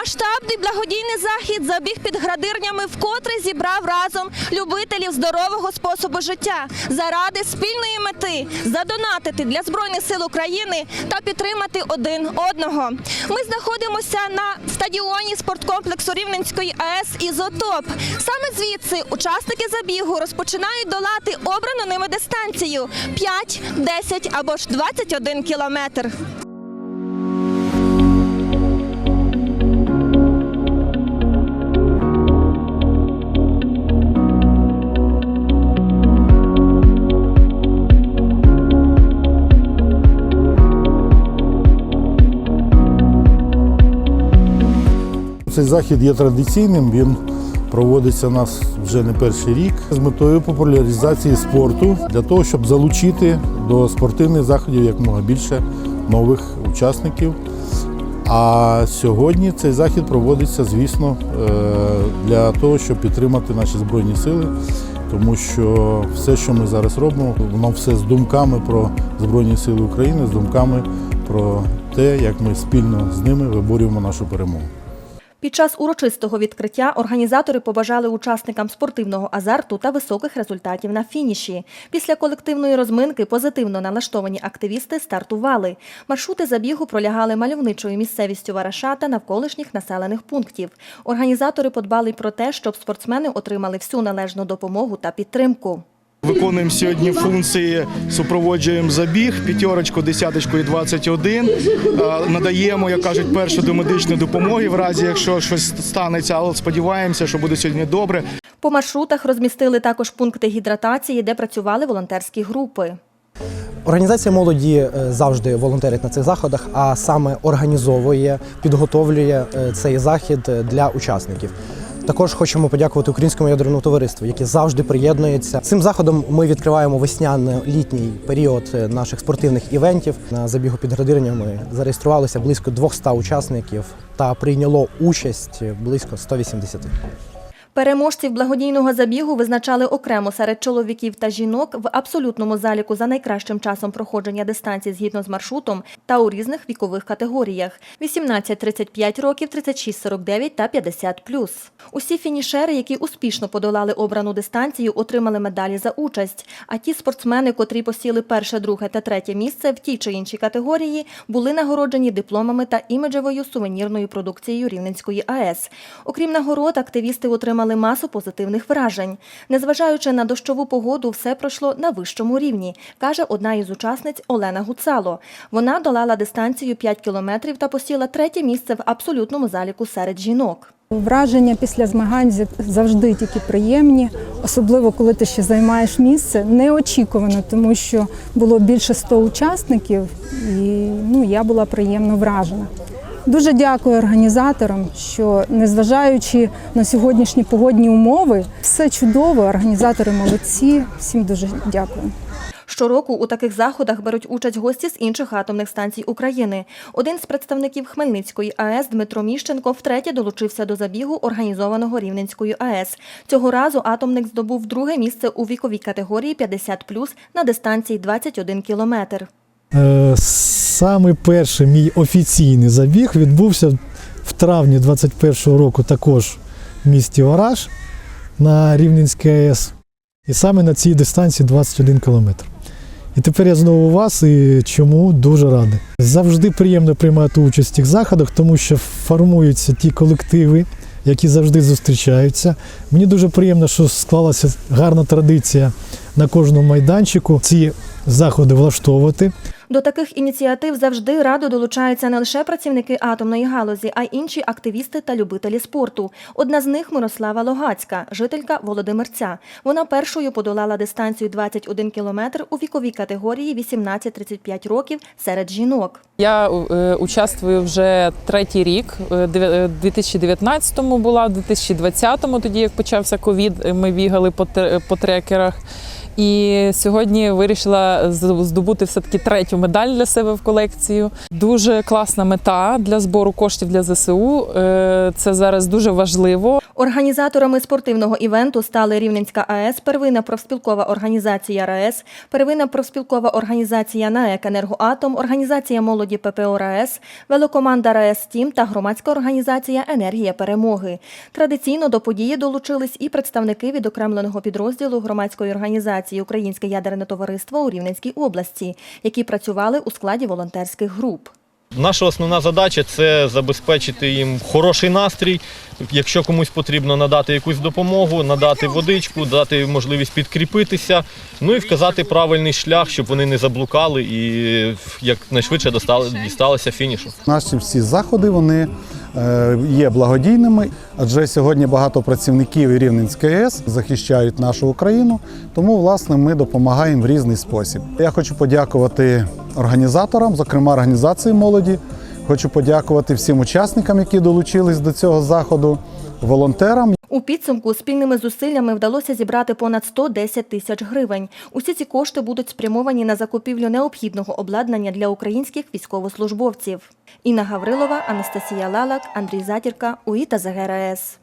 Масштабний благодійний захід забіг під градирнями вкотре зібрав разом любителів здорового способу життя заради спільної мети задонатити для збройних сил України та підтримати один одного. Ми знаходимося на стадіоні спорткомплексу Рівненської АЕС Ізотоп. Саме звідси учасники забігу розпочинають долати обрану ними дистанцію 5, 10 або ж 21 кілометр. Цей захід є традиційним, він проводиться у нас вже не перший рік з метою популяризації спорту для того, щоб залучити до спортивних заходів якомога більше нових учасників. А сьогодні цей захід проводиться, звісно, е, для того, щоб підтримати наші збройні сили, тому що все, що ми зараз робимо, воно все з думками про Збройні Сили України, з думками про те, як ми спільно з ними виборюємо нашу перемогу. Під час урочистого відкриття організатори побажали учасникам спортивного азарту та високих результатів на фініші. Після колективної розминки позитивно налаштовані активісти стартували. Маршрути забігу пролягали мальовничою місцевістю Вараша та навколишніх населених пунктів. Організатори подбали про те, щоб спортсмени отримали всю належну допомогу та підтримку. Виконуємо сьогодні функції, супроводжуємо забіг, п'ятерочку, десяточку і 21. Е, Надаємо, як кажуть, першу домедичну допомогу в разі, якщо щось станеться, але сподіваємося, що буде сьогодні добре. По маршрутах розмістили також пункти гідратації, де працювали волонтерські групи. Організація молоді е, завжди волонтерить на цих заходах, а саме організовує, підготовлює е, цей захід для учасників. Також хочемо подякувати Українському ядерному товариству, яке завжди приєднується. Цим заходом ми відкриваємо весняно-літній період е, наших спортивних івентів. На забігу під градирнями зареєструвалося близько 200 учасників та прийняло участь близько 180. Переможців благодійного забігу визначали окремо серед чоловіків та жінок в абсолютному заліку за найкращим часом проходження дистанції згідно з маршрутом та у різних вікових категоріях: 18-35 років, 36-49 та 50+. Усі фінішери, які успішно подолали обрану дистанцію, отримали медалі за участь. А ті спортсмени, котрі посіли перше, друге та третє місце в тій чи іншій категорії, були нагороджені дипломами та іміджевою сувенірною продукцією Рівненської АЕС. Окрім нагород, активісти отримали масу позитивних вражень. Незважаючи на дощову погоду, все пройшло на вищому рівні, каже одна із учасниць Олена Гуцало. Вона долала дистанцію 5 кілометрів та посіла третє місце в абсолютному заліку серед жінок. Враження після змагань завжди тільки приємні, особливо коли ти ще займаєш місце. Неочікувано, тому що було більше 100 учасників, і ну, я була приємно вражена. Дуже дякую організаторам, що незважаючи на сьогоднішні погодні умови, все чудово, організатори молодці. Всім дуже дякую. Щороку у таких заходах беруть участь гості з інших атомних станцій України. Один з представників Хмельницької АЕС Дмитро Міщенко втретє долучився до забігу, організованого Рівненською АЕС. Цього разу атомник здобув друге місце у віковій категорії 50+, на дистанції 21 кілометр. Е, Саме перший мій офіційний забіг відбувся в травні 21-го року також в місті Вараж на Рівненській АЕС. І саме на цій дистанції 21 кілометр. І тепер я знову у вас і чому дуже радий. Завжди приємно приймати участь в цих заходах, тому що формуються ті колективи, які завжди зустрічаються. Мені дуже приємно, що склалася гарна традиція на кожному майданчику ці заходи влаштовувати. До таких ініціатив завжди радо долучаються не лише працівники атомної галузі, а й інші активісти та любителі спорту. Одна з них Мирослава Логацька, жителька Володимирця. Вона першою подолала дистанцію 21 кілометр у віковій категорії 18-35 років серед жінок. Я е, участвую вже третій рік. Е, дев'я- е, 2019-му була, в 2020-му, тоді як почався ковід, е, ми бігали по, по трекерах. І сьогодні вирішила здобути все-таки третю медаль для себе в колекцію. Дуже класна мета для збору коштів для ЗСУ. Е, Це зараз дуже важливо. Організаторами спортивного івенту стали Рівненська АЕС, первинна профспілкова організація РаЕС, первинна профспілкова організація НАЕК «Енергоатом», організація молоді ППО РаЕС, велокоманда РаЕС Тім та громадська організація Енергія перемоги. Традиційно до події долучились і представники відокремленого підрозділу громадської організації Українське ядерне товариство у Рівненській області, які працювали у складі волонтерських груп. Наша основна задача це забезпечити їм хороший настрій. Якщо комусь потрібно надати якусь допомогу, надати водичку, дати можливість підкріпитися, ну і вказати правильний шлях, щоб вони не заблукали і якнайшвидше дісталися фінішу. Наші всі заходи вони є благодійними, адже сьогодні багато працівників і Рівненської АЕС захищають нашу Україну, тому власне ми допомагаємо в різний спосіб. Я хочу подякувати організаторам, зокрема організації молоді. Хочу подякувати всім учасникам, які долучились до цього заходу, волонтерам. У підсумку спільними зусиллями вдалося зібрати понад 110 тисяч гривень. Усі ці кошти будуть спрямовані на закупівлю необхідного обладнання для українських військовослужбовців. Інна Гаврилова, Анастасія Лалак, Андрій Затірка, УІТА ЗГРС.